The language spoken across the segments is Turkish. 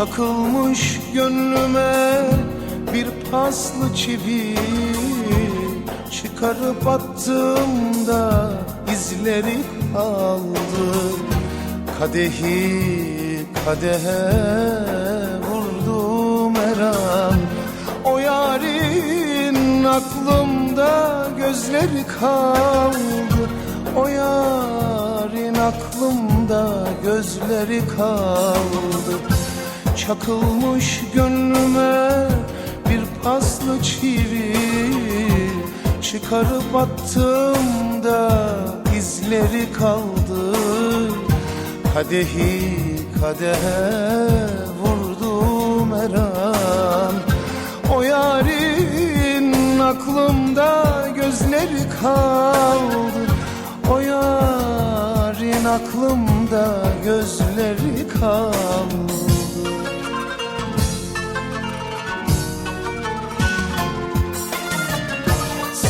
Çakılmış gönlüme bir paslı çivi Çıkarıp attığımda izleri kaldı. Kadehi kadehe vurdum her an. O yarin aklımda gözleri kaldı. O yarin aklımda gözleri kaldı Çakılmış gönlüme bir paslı çivi Çıkarıp attığımda izleri kaldı. Kadehi kadehe vurdum her an. O yarin aklımda gözleri kaldı. O yarin aklımda gözleri kaldı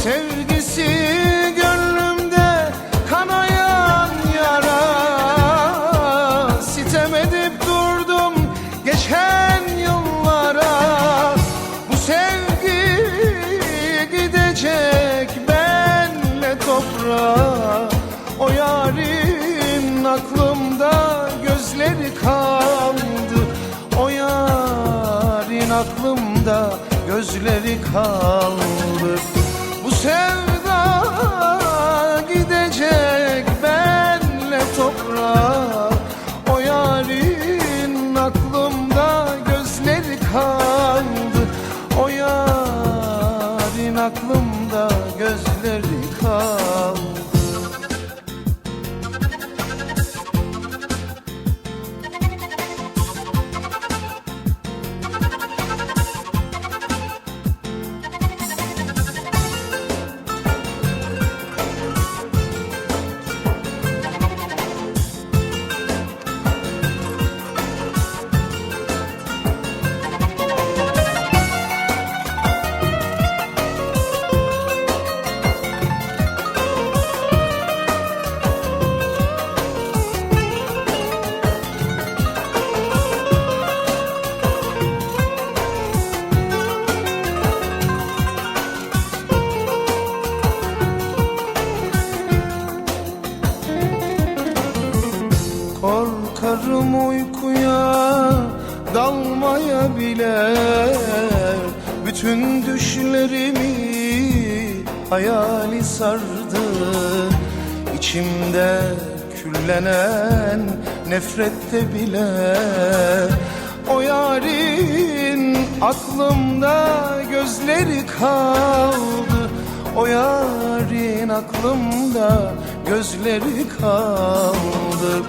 Sevgisi gönlümde kanayan yara. Sitem durdum geçen yıllara. Bu sevgi gidecek benle toprağa. O yarin aklımda gözleri kaldı. O yarin aklımda gözleri kaldı Bu Korkarım uykuya dalmaya bile. Bütün düşlerimi hayali sardı. İçimde küllenen nefrette bile. O yarin aklımda gözleri kaldı. O yarin aklımda gözleri kaldı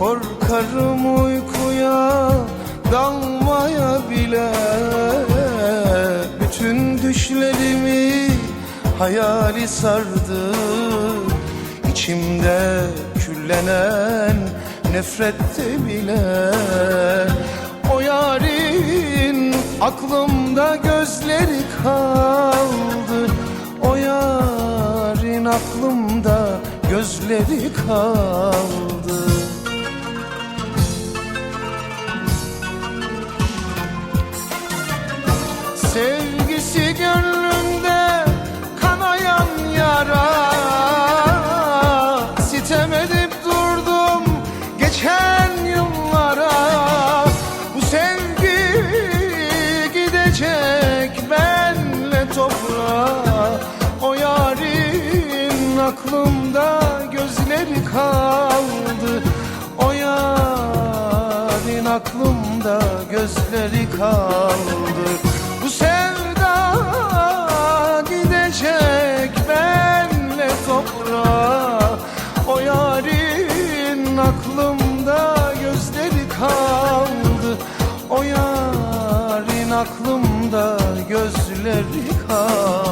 Korkarım uykuya dalmaya bile. Bütün düşlerimi hayali sardı. İçimde küllenen nefrette bile. O yarin aklımda gözleri kaldı. O yarin aklımda gözleri kaldı aklımda gözleri kaldı. O yarin aklımda gözleri kaldı. Bu sevda gidecek benle toprağa. O yarin aklımda gözleri kaldı. O yarin aklımda gözleri kaldı